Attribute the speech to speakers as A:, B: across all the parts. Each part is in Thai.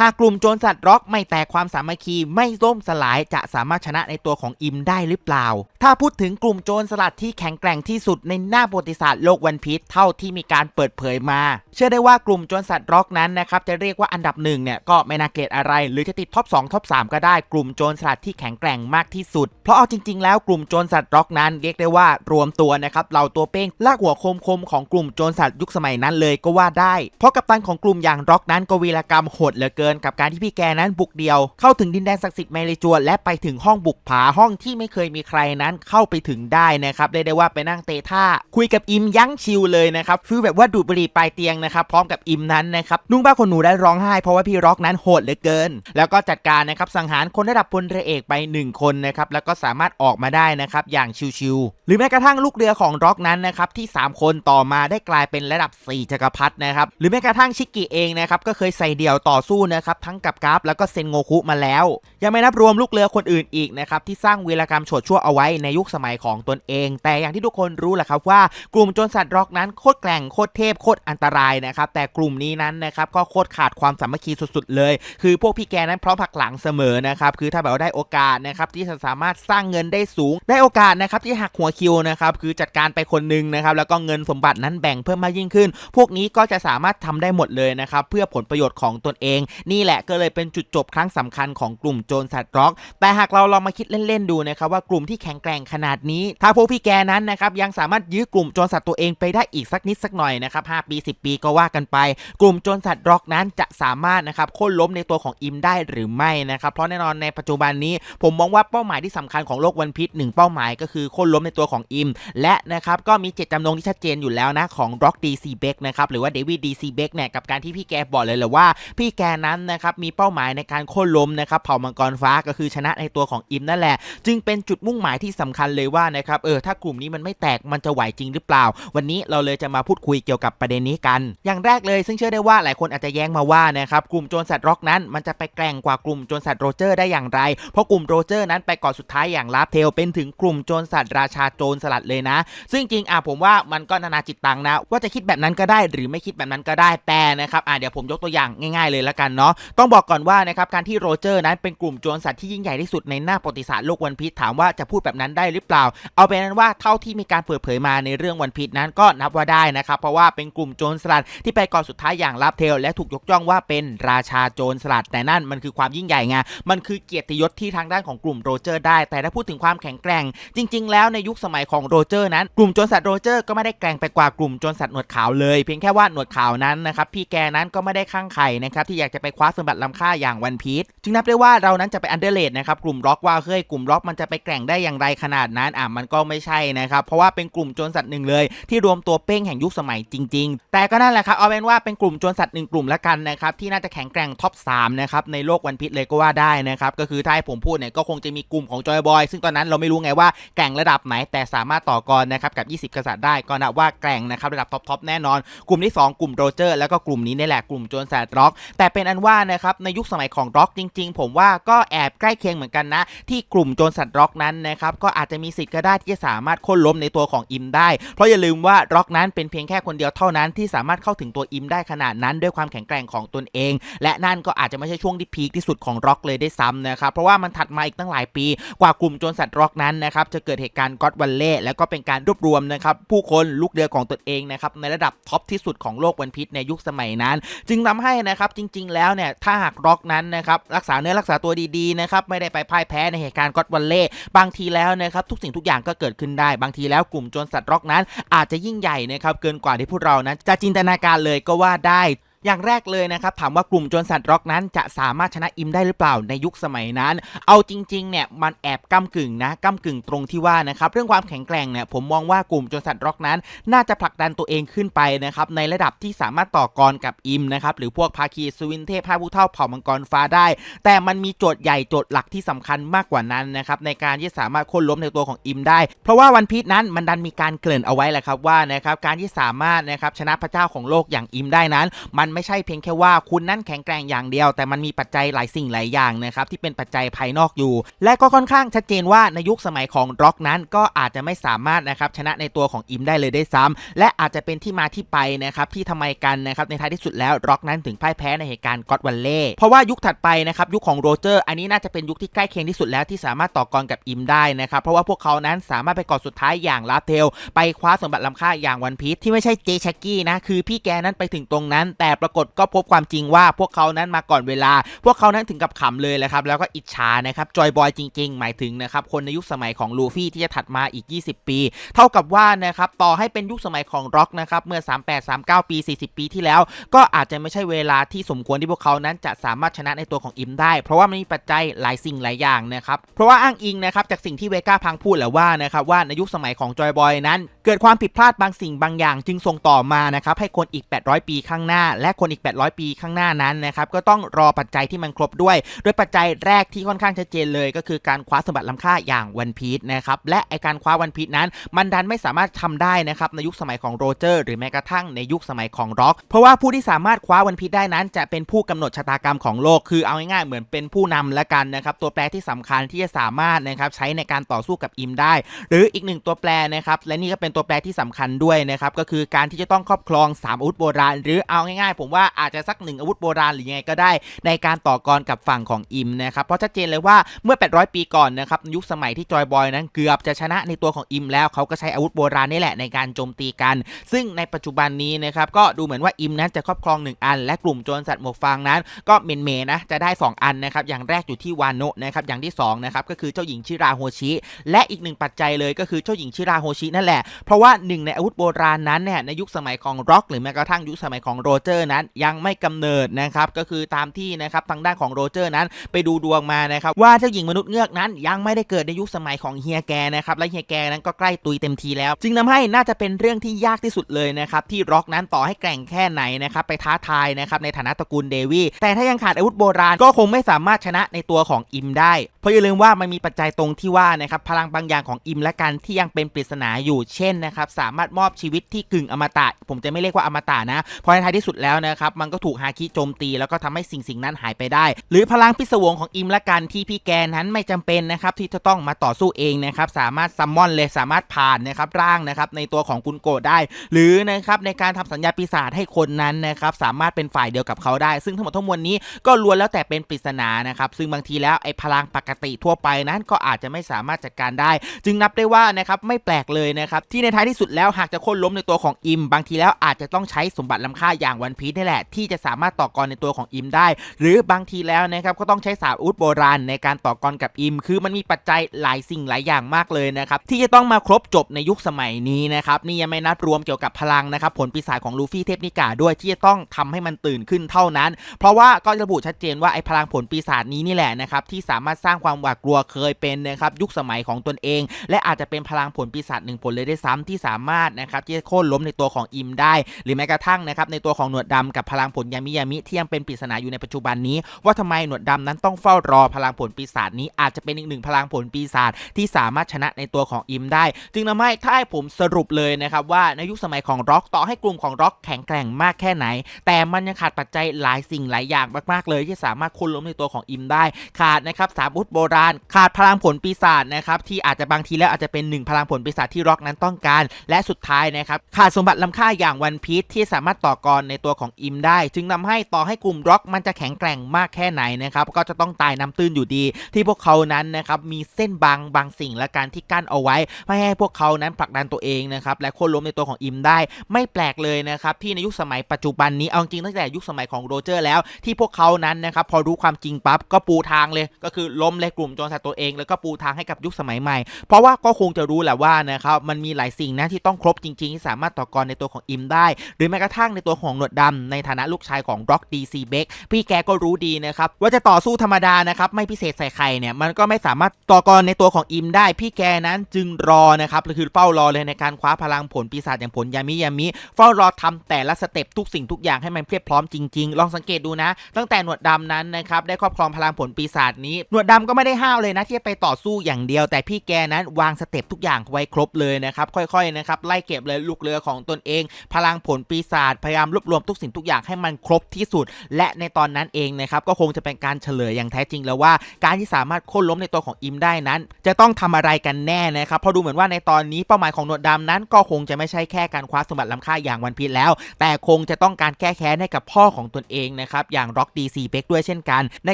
A: หากกลุ่มโจรสัตว์ร็อกไม่แตกความสามัคคีไม่ล่มสลายจะสามารถชนะในตัวของอิมได้หรือเปล่า ถ้าพูดถึงกลุ่มโจรสลัดที่แข็งแกร่งที่สุดในหน้าประวัติศาสตร์โลกวันพีชเท่าที่มีการเปิดเผยมา เชื่อได้ว่ากลุ่มโจรสัตว์ร็อกนั้นนะครับจะเรียกว่าอันดับหนึ่งเนี่ยก็ไม่น่าเกลียดอะไร หรือจะติดท็อป2ท็อป3ก็ได้กลุ่มโจรสลัดที่แข็งแกร่งมากที่สุด เพราะเอาจริง ๆ แล้วกลุ่มโจรสัตว์ร็อกนั้นเรียกได้ว่ารวมตัวนะครับเหล่าตัวเป้งลากหัวโคมๆของกลุ่มโจรสัตว์ยุคสมัยนั้นเลยก็ว่าได้ เพราะกัปตันของกลุ่มอย่างร็อกนั้นก็วีรกรรมโหดเหลือเกินกับการที่พี่แกนั้นบุกเดียว เข้าถึงดินแดนศักดิ์สิทธิ์เมเลจัวและไปถึงห้องบุกผาห้องที่ไม่เคยมีใครนั้นเข้าไปถึงได้นะครับเรียได้ว่าไปนั่งเตะท่า คุยกับอิมยั้งชิลเลยนะครับฟีลแบบว่าดูดบุหรี่ปลายเตียงนะครับพร้อมกับอิมนั้นนะครับนุ่งผ้าขนหนูได้ร้องไห้เพราะว่าพี่ร็อกนั้นโหดเหลือเกิน แล้วก็จัดการนะครับสังหารคนระดับพลเรือเอกไป 1 คนนะครับแล้วก็สามารถออกมาได้นะครับอย่างชิวๆหรือแม้กระทั่งลูกเรือของร็อกนั้นนะครับที่ 3 คนต่อมาได้กลายเป็นระดับ 4จักรพรรดินะครับหรือแม้กระทั่งชิกิเองนะครับก็เคยใส่เดี่ยวต่อสู้นะครับทั้งกับกราฟแล้วก็เซนโงคุมาแล้ว ยังไม่นับรวมลูกเรือคนอื่นอีกนะครับที่สร้างวีรกรรมโฉดชั่วเอาไว้ในยุคสมัยของตนเอง แต่อย่างที่ทุกคนรู้แหละครับว่ากลุ่มโจรสัตว์ร็อกนั้นโคตรแกร่งโคตรเทพโคตรอันตรายนะครับแต่กลุ่มนี้นั้นนะครับก็โคตรขาดความสามัคคีสุดๆเลย คือพวกพี่แกนั้นพร้อมผักหลังเสมอนะครับคือถ้าแบบว่าได้โอกาสนะครับที่จะสามารถสร้างเงินได้สูง ได้โอกาสนะครับที่หักหัวคิวนะครับคือจัดการไปคนหนึงนะครับแล้วก็เงินสมบัตินั้นแบ่งเพิ่มมากยิ่งขึ้น พวกนี้ก็จะสามารถทำได้หมดเลยนะครับเพื่อผลประโยชน์ของตนเองนี่แหละก็เลยเป็นจุดจบครั้งสำคัญของกลุ่มโจรสัตว์ร็อก แต่หากเราลองมาคิดเล่นๆดูนะครับว่ากลุ่มที่แข็งแกร่งขนาดนี้ ถ้าพวกพี่แกนั้นนะครับยังสามารถยื้อกลุ่มโจรสัตว์ตัวเองไปได้อีกสักนิดสักหน่อยนะครับ5ปี 10 ปีก็ว่ากันไป กลุ่มโจรสัตว์ร็อกนั้นจะสามารถนะครับโค่นล้มในตัวของอิมได้หรือไม่นะครับเพราะแน่นอนในปัจจุบันนี้ ผมมองว่าเป้าหมายที่สำคัญของโลกวันพีชหนึ่งเป้าหมายก็คือโค่นล้มในตัวของอิม และนะครับก็มีเจตจำนงที่ชัดเจนอยู่แล้วนะของ Rock DC Beck นะครับหรือว่าเดวิด DC Beck เนี่ยกับการที่พี่แกบอกเลยเลยว่าพี่แกนั้นนะครับมีเป้าหมายในการโค่นล้มนะครับเผ่ามังกรฟ้าก็คือชนะในตัวของอิมนั่นแหละ จึงเป็นจุดมุ่งหมายที่สำคัญเลยว่านะครับเออถ้ากลุ่มนี้มันไม่แตกมันจะไหวจริงหรือเปล่า วันนี้เราเลยจะมาพูดคุยเกี่ยวกับประเด็นนี้กัน อย่างแรกเลยซึ่งเชื่อได้ว่าหลายคนอาจจะแย้งมาว่านะครับกลุ่มโจรสัตว์ร็อกนั้นมันจะไปแกร่งกว่ากลุ่มโจรสัตว์โรเจอร์ได้อย่างไร เพราะกลุ่มโรเจอร์นั้นไปก่อนสุดท้ายอย่างลาฟเทลเป็นถึงกลุ่มโจรสัตว์ราชาโจรสลัดเลยนะ ซึ่งจริงอะผมว่ามันก็นานาจิตตังนะ ว่าจะคิดแบบนั้นก็ได้หรือไม่คิดแบบนั้นก็ได้แต่นะครับอะเดี๋ยวผมยกตัวอย่างง่าย ๆเลยละกันเนาะต้องบอกก่อนว่านะครับการที่โรเจอร์นั้นเป็นกลุ่มโจรสัตว์ที่ยิ่งใหญ่ที่สุดในหน้าประวัติศาสตร์โลกวันพีชถามว่าจะพูดแบบนั้นได้หรือเปล่า เอาเป็นนั้นว่าเท่าที่มีการเปิดเผยมาในเรื่องวันพีชนั้นก็นับว่าได้นะครับเพราะว่าเป็นกลุ่มโจรสลัดที่ไปก่อนสุดท้ายอย่างลาฟเทลและถูกยกย่องว่าเป็นราชาโจรสลัด แต่นั่นมันคือความยิ่งใหญ่ไงมันคือเกียรติยศที่ทางด้านของกลุ่มโรเจอร์ได้ แต่ถ้าพูดถึงความแข็งแกร่ง จริง ๆ แล้วในยุคสมัยของโรเจอร์นั้นกลุ่มโจรสัตว์โรเจอร์ก็ไม่ได้แกร่งไปกว่ากลุ่มโจรสัตว์หนวดขาวเลย เพียงแค่ว่าหนวดขาวนั้นนะครับพี่แกนั้นก็ไม่ได้ข้างไข่นะครับที่อยากจะไปคว้าสมบัติล้ำค่าอย่างวันพีชจึงนับได้ว่าเรานั้นจะไปอันเดอร์เลดนะครับกลุ่มร็อกว่าเฮ้ยกลุ่มร็อกมันจะไปแกร่งได้อย่างไรขนาดนั้นอะมันก็ไม่ใช่นะครับเพราะว่าเป็นกลุ่มโจรสัตว์หนึ่งเลย ที่รวมตัวเป้งแห่งยุคสมัยจริง ๆ แต่ก็นั่นแหละครับเอาเป็นว่าเป็นกลุ่มโจรสัตว์หนึ่งกลุ่มละกันนะครับที่น่าจะแข็งแกร่งท็อป3นะครับในโลกวันพีชเลยก็ว่าได้นะครับก็คือถ้าให้ผมพูดเนี่ยก็คงจะมีกลุ่มของจอยบอยซึ่งตอนนั้นเราไม่รู้ไงว่าแกร่งระดับไหนแต่สามารถต่อกรนะครับกับ 20 กษัตริย์ได้ก็นับว่าแกร่งนะครับระดับท็อปๆแน่นอน กลุ่มที่ 2 กลุ่มโรเจอร์แล้วก็กลุ่มนี้นี่แหละกลุ่มโจรแสดร็อกแต่เป็นอันว่านะครับในยุคสมัยของร็อกจริง ๆ ผมว่าก็แอบใกล้เคียงเหมือนกันนะ ที่กลุ่มโจรสัตว์ร็อกนั้นนะครับก็อาจจะมีสิทธิ์ก็ได้ที่จะสามารถโค่นล้มในตัวของอิมได้ เพราะอย่าลืมว่าร็อกนั้นเป็นเพียงแค่คนเดียวเท่านั้นที่สามารถเข้าถึงตัวอิมได้ขนาดนั้น ด้วยความแข็งแกร่งของตนเอง และนั่นก็อาจจะไม่ใช่ช่วงที่พีคที่สุดของร็อกเลยได้ซ้ำนะครับเพราะว่ามันถัดมาอีกตั้งหลายปี กว่ากลุ่มโจรสัตว์ร็อกนั้นนะครับจะเกิดเหตุการณ์ก็อดวันเล่แล้วก็เป็นการรวบรวมนะครับผู้คนลูกเรือของตนเองนะครับในระดับท็อปที่สุดของโลกวันพีชในยุคสมัยนั้น จึงทำให้นะครับจริง ๆ แล้วแล้วเนี่ยถ้าหากร็อกนั้นนะครับรักษาเนื้อรักษาตัวดีๆนะครับไม่ได้ไปพ่ายแพ้ในเหตุการณ์ก็อดวันเล่บางทีแล้วนะครับทุกสิ่งทุกอย่างก็เกิดขึ้นได้ บางทีแล้วกลุ่มโจรสัตว์ร็อกนั้น อาจจะยิ่งใหญ่นะครับเกินกว่าที่พวกเรานั้นจะจินตนาการเลยก็ว่าได้ อย่างแรกเลยนะครับถามว่ากลุ่มโจรสัตว์ร็อกนั้นจะสามารถชนะอิมได้หรือเปล่าในยุคสมัยนั้น เอาจริงๆเนี่ยมันแอบก้ากึ่งนะก้ากึ่งตรงที่ว่านะครับเรื่องความแข็งแกร่งเนี่ยผมมองว่ากลุ่มโจรสัตว์ร็อกนั้น น่าจะผลักดันตัวเองขึ้นไปนะครับในระดับที่สามารถต่อกรกับอิมนะครับหรือพวกภาคีสวินเทพพาผู้เท่าเผ่ามังกรฟ้าได้ แต่มันมีโจทย์ใหญ่โจทย์หลักที่สำคัญมากกว่านั้นนะครับในการที่สามารถโค่นล้มในตัวของอิมได้ เพราะว่าวันพีชนั้นมันดันมีการเกริ่นเอาไว้แหละครับว่านะครับการที่สามารถนะครับชนะพระเจ้าของโลกอย่างอิมได้นั้นมันมันไม่ใช่เพียงแค่ว่าคุณนั่นแข็งแกร่งอย่างเดียว แต่มันมีปัจจัยหลายสิ่งหลายอย่างนะครับที่เป็นปัจจัยภายนอกอยู่ และก็ค่อนข้างชัดเจนว่าในยุคสมัยของร็อกนั้นก็อาจจะไม่สามารถนะครับชนะในตัวของอิมได้เลยได้ซ้ำและอาจจะเป็นที่มาที่ไปนะครับที่ทำไมกันนะครับในท้ายที่สุดแล้วร็อกนั้นถึงพ่ายแพ้ในเหตุการณ์ก็อดวันเล่เพราะว่ายุคถัดไปนะครับยุคของโรเจอร์ อันนี้น่าจะเป็นยุคที่ใกล้เคียงที่สุดแล้วที่สามารถต่อกรกับอิมได้นะครับเพราะว่าพวกเขานั้นสามารถไปกอดสุดท้ายอย่างลาเทลไปคว้าสมบัติล้ำค่าอย่างวันพีชที่ไม่ใช่เจชักกี้นะคือพี่แกนั้นไปถึงตรงนั้น แต่ปรากฏก็พบความจริงว่าพวกเขานั้นมาก่อนเวลา พวกเขานั้นถึงกับขำเลยแหละครับ แล้วก็อิจฉานะครับจอยบอยจริง ๆ หมายถึงนะครับคนในยุคสมัยของลูฟี่ที่จะถัดมาอีก 20 ปี เท่ากับว่านะครับต่อให้เป็นยุคสมัยของร็อกนะครับเมื่อ 38 39 ปี 40 ปีที่แล้ว ก็อาจจะไม่ใช่เวลาที่สมควรที่พวกเขานั้นจะสามารถชนะในตัวของอิมได้ เพราะว่ามันมีปัจจัยหลายสิ่งหลายอย่างนะครับเพราะว่าอ้างอิงนะครับจากสิ่งที่เวก้าพังพูดแหละว่านะครับว่าในยุคสมัยของจอยบอยนั้น เกิดความผิดพลาดบางสิ่งบางอย่าง จึงส่งต่อมานะครับให้คนอีก 800 ปีข้างหน้าและและคนอีก 800 ปีข้างหน้านั้นนะครับก็ต้องรอปัจจัยที่มันครบด้วย โดยปัจจัยแรกที่ค่อนข้างชัดเจนเลย ก็คือการคว้าสมบัติล้ำค่าอย่างวันพีชนะครับและไอการคว้าวันพีชนั้น มันดันไม่สามารถทำได้นะครับในยุคสมัยของโรเจอร์ หรือแม้กระทั่งในยุคสมัยของร็อกเพราะว่าผู้ที่สามารถคว้าวันพีชได้นั้น จะเป็นผู้กำหนดชะตากรรมของโลกคือเอาง่ายๆเหมือนเป็นผู้นำละกันนะครับตัวแปรที่สำคัญที่จะสามารถนะครับใช้ในการต่อสู้กับอิมได้ หรืออีกหนึ่งตัวแปรนะครับและนี่ก็เป็นตัวแปรที่สำคัญด้วยนะครับก็คือการที่จะต้องครอบครอง3อาวุธโบราณ หรือเอาง่ายผมว่าอาจจะสักหนึ่งอาวุธโบราณหรือยังไงก็ได้ ในการต่อกรกับฝั่งของอิมนะครับเพราะชัดเจนเลยว่าเมื่อ 800 ปีก่อนนะครับยุคสมัยที่จอยบอยนั้นเกือบจะชนะในตัวของอิมแล้วเขาก็ใช้อาวุธโบราณนี่แหละในการโจมตีกัน ซึ่งในปัจจุบันนี้นะครับก็ดูเหมือนว่าอิมนั้นจะครอบครอง1อัน และกลุ่มโจรสัตว์หมวกฟางนั้น ก็เมนเมนะจะได้ 2 อันนะครับอย่างแรกอยู่ที่วานโนะนะครับอย่างที่2นะครับก็คือเจ้าหญิงชิราโฮชิและอีกหนึ่งปัจจัยเลยก็คือเจ้าหญิงชิราโฮชินั่นแหละเพราะว่าหนึ่งในอาวุธโบราณนั้นเนี่ยในยุคสมัยของร็อกหรือแม้กระทั่งยุคสมัยของโรเจอร์นั้นยังไม่กำเนิดนะครับก็คือตามที่นะครับทางด้านของโรเจอร์นั้นไปดูดวงมานะครับว่าเจ้าหญิงมนุษย์เงือกนั้นยังไม่ได้เกิดในยุคสมัยของเฮียแกนะครับและเฮียแกนั้นก็ใกล้ตุยเต็มทีแล้ว จึงทำให้น่าจะเป็นเรื่องที่ยากที่สุดเลยนะครับที่ร็อกนั้นต่อให้แกร่งแค่ไหนนะครับไปท้าทายนะครับในฐานะตระกูลเดวีแต่ถ้ายังขาดอาวุธโบราณก็คงไม่สามารถชนะในตัวของอิมได้ เพราะอย่าลืมว่ามันมีปัจจัยตรงที่ว่านะครับพลังบางอย่างของอิมและกันที่ยังเป็นปริศนาอยู่เช่นนะครับสามารถมอบชีวิตที่กึ่งอมตะ ผมจะไม่เรียกว่าอมตะนะเพราะในท้ายที่สุดแล้วนะครับมันก็ถูกฮาคิโจมตี แล้วก็ทำให้สิ่งสิ่งนั้นหายไปได้ หรือพลังพิศวงของอิมละกันที่พี่แกนั้นไม่จำเป็นนะครับที่จะต้องมาต่อสู้เองนะครับสามารถซัมมอนเลยสามารถผ่านนะครับร่างนะครับในตัวของกุนโกะได้ หรือนะครับในการทำสัญญาปีศาจให้คนนั้นนะครับสามารถเป็นฝ่ายเดียวกับเขาได้ ซึ่งทั้งหมดทั้งมวลนี้ก็ล้วนแล้วแต่เป็นปริศนานะครับซึ่งบางทีแล้วไอ้พลังปกติทั่วไปนั้นก็อาจจะไม่สามารถจัดการได้ จึงนับได้ว่านะครับไม่แปลกเลยนะครับที่ในท้ายที่สุดแล้วหากจะโค่นล้มในตัวของอิม บางทีแล้วอาจจะต้องใช้สมบัติล้ำค่าอย่างวันพีชนี่แหละ ที่จะสามารถต่อกรในตัวของอิมได้ หรือบางทีแล้วนะครับก็ต้องใช้สาอุดโบราณในการต่อกรกับอิม คือมันมีปัจจัยหลายสิ่งหลายอย่างมากเลยนะครับที่จะต้องมาครบจบในยุคสมัยนี้นะครับนี่ยังไม่นับรวมเกี่ยวกับพลังนะครับผลปีศาจของลูฟี่เทพนิกาด้วยที่จะต้องทำให้มันตื่นขึ้นเท่านั้น เพราะว่าก็ระบุชัดเจนว่าไอ้พลังผลปีศาจนี้นี่แหละนะครับที่สามารถสร้างความหวาดกลัวเคยเป็นนะครับยุคสมัยของตนเอง และอาจจะเป็นพลังผลปีศาจหนึ่งผลเลยได้ซ้ำที่สามารถนะครับที่จะโค่นล้มในตัวของอิมได้ หรือแม้กระทั่งนะครับในตัวของหนวดดำกับพลังผลยามิยามิที่ยังเป็นปริศนาอยู่ในปัจจุบันนี้ ว่าทำไมหนวดดำนั้นต้องเฝ้ารอพลังผลปีศาจนี้อาจจะเป็นอีกหนึ่งพลังผลปีศาจที่สามารถชนะในตัวของอิมได้ จึงทำให้ถ้าให้ผมสรุปเลยนะครับว่าในยุคสมัยของร็อกต่อให้กลุ่มของร็อกแข็งแกร่งมากแค่ไหน แต่มันยังขาดปัจจัยหลายสิ่งหลายอย่างมากๆเลยที่สามารถค่นล้มในตัวของอิมได้ ขาดนะครับสามอาวุธโบราณ ขาดพลังผลปีศาจนะครับที่อาจจะบางทีแล้วอาจจะเป็นหนึ่งพลังผลปีศาจที่ร็อกนั้นต้องการ และสุดท้ายนะครับขาดสมบัติล้ำค่าอย่างวันพีชที่สามารถต่อกรในตัวของอิมได้ จึงทาให้ต่อให้กลุ่มร็อกมันจะแข็งแกร่งมากแค่ไหนนะครับก็จะต้องตายน้ำตื้นอยู่ดี ที่พวกเขานั้นนะครับมีเส้นบางบางสิ่งและการที่กั้นเอาไว้ ไม่ให้พวกเขานั้นผลักดันตัวเองนะครับและโค่นล้มในตัวของอิมได้ ไม่แปลกเลยนะครับที่ในยุคสมัยปัจจุบันนี้เอาจริงตั้งแต่ยุคสมัยของโรเจอร์แล้ว ที่พวกเขานั้นนะครับพอรู้ความจริงปั๊บก็ปูทางเลย ก็คือล้มเลยกลุ่มโจรสัตว์ตัวเอง แล้วก็ปูทางให้กับยุคสมัยใหม่ เพราะว่าก็คงจะรู้แหละว่านะครับมันมีหลายสิ่งนะที่ต้องครบจริงๆที่สามารถต่อกรในตัวของอิมได้ หรือแม้กระทั่งในตัวของหนวดดำในฐานะลูกชายของ Rock DC b e c k พี่แกก็รู้ดีนะครับ ว่าจะต่อสู้ธรรมดานะครับ ไม่พิเศษใส่ใครเนี่ย มันก็ไม่สามารถต่อกรในตัวของอิมได้ พี่แกนั้นจึงรอนะครับคือเฝ้ารอเลยในการคว้าพลังผลปีศาจอย่างผลยามิยามิ เฝ้ารอทำแต่ละสเต็ปทุกสิ่งทุกอย่างให้มันเพียบพร้อมจริง ๆ ลองสังเกตดูนะ ตั้งแต่หนวดดำนั้นนะครับได้ครอบครองพลังผลปีศาจนี้หนวดดำก็ไม่ได้ห้าวเลยนะที่จะไปต่อสู้อย่างเดียว แต่พี่แกนั้นวางสเต็ปทุกอย่างไว้ครบเลยนะครับค่อยๆนะครับไล่เก็บเลยลูกเรือของตนเอง พลังผลปีศาจพยายามรวบรวมทุกกสิ่งทุกอย่างให้มันครบที่สุด และในตอนนั้นเองนะครับก็คงจะเป็นการเฉลยอย่างแท้จริงแล้วว่า การที่สามารถโค่นล้มในตัวของอิมได้นั้น จะต้องทำอะไรกันแน่นะครับเพราะดูเหมือนว่าในตอนนี้เป้าหมายของหนวดดำนั้น ก็คงจะไม่ใช่แค่การคว้าสมบัติล้ำค่าอย่างวันพีชแล้ว แต่คงจะต้องการแก้แค้นให้กับพ่อของตนเองนะครับอย่างร็อกดีซีเบกด้วยเช่นกัน ใน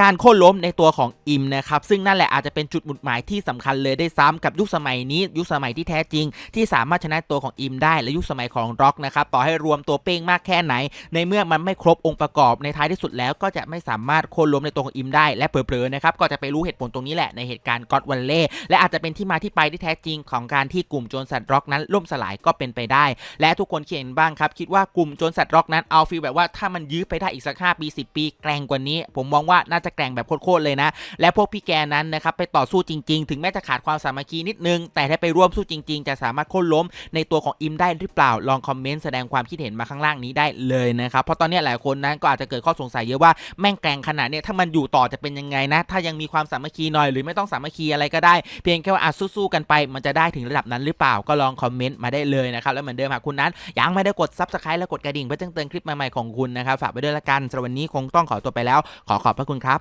A: การโค่นล้มในตัวของอิมนะครับซึ่งนั่นแหละอาจจะเป็นจุดหมุดหมายที่สำคัญเลยได้ซ้ำกับยุคสมัยนี้ ยุคสมัยที่แท้จริง ที่สามารถชนะตัวของอิมได้และยุคสมัยของร็อกนะครับต่อให้รวมตัวเป้งมากแค่ไหนในเมื่อมันไม่ครบองค์ประกอบในท้ายที่สุดแล้วก็จะไม่สามารถโค่นล้มในตัวของอิมได้และเผลอๆนะครับก็จะไปรู้เหตุผลตรงนี้แหละในเหตุการณ์ก็อดวันเล่และอาจจะเป็นที่มาที่ไปที่แท้จริงของการที่กลุ่มโจรสัตว์ร็อกนั้นล่มสลายก็เป็นไปได้ และทุกคนคิดเห็นบ้างครับคิดว่ากลุ่มโจรสัตว์ร็อกนั้นเอาฟีลแบบว่าถ้ามันยื้อไปได้อีกสัก5ปี 10 ปีแกร่งกว่านี้ ผมมองว่าน่าจะแกร่งแบบโคตรๆเลยนะ และพวกพี่แกนั้นนะครับไปต่อสู้จริง ๆ ถึงแม้จะขาดความสามัคคีนิดนึง แต่ถ้าไปร่วมสู้จริง ๆ จะสามารถโค่นล้มในตัวของอิมได้หรือเปล่าลองคอมเมนต์แสดงความคิดเห็นมาข้างล่างนี้ได้เลยนะครับเพราะตอนนี้หลายคนนั้นก็อาจจะเกิดข้อสงสัยเยอะว่าแม่งแกงขนาดเนี้ยถ้ามันอยู่ต่อจะเป็นยังไงนะ ถ้ายังมีความสามัคคีหน่อยหรือไม่ต้องสามัคคีอะไรก็ได้ เพียงแค่ว่าสู้ๆกันไปมันจะได้ถึงระดับนั้นหรือเปล่าก็ลองคอมเมนต์มาได้เลยนะครับแล้วเหมือนเดิมหากคุณนั้นยังไม่ได้กดซับสไครต์และกดกระดิ่งเพื่อแจ้งเตือนคลิปใหม่ๆของคุณนะครับฝากไปด้วยละกันสำหรับวันนี้คงต้องขอตัวไปแล้ว ขอขอบพระคุณครับ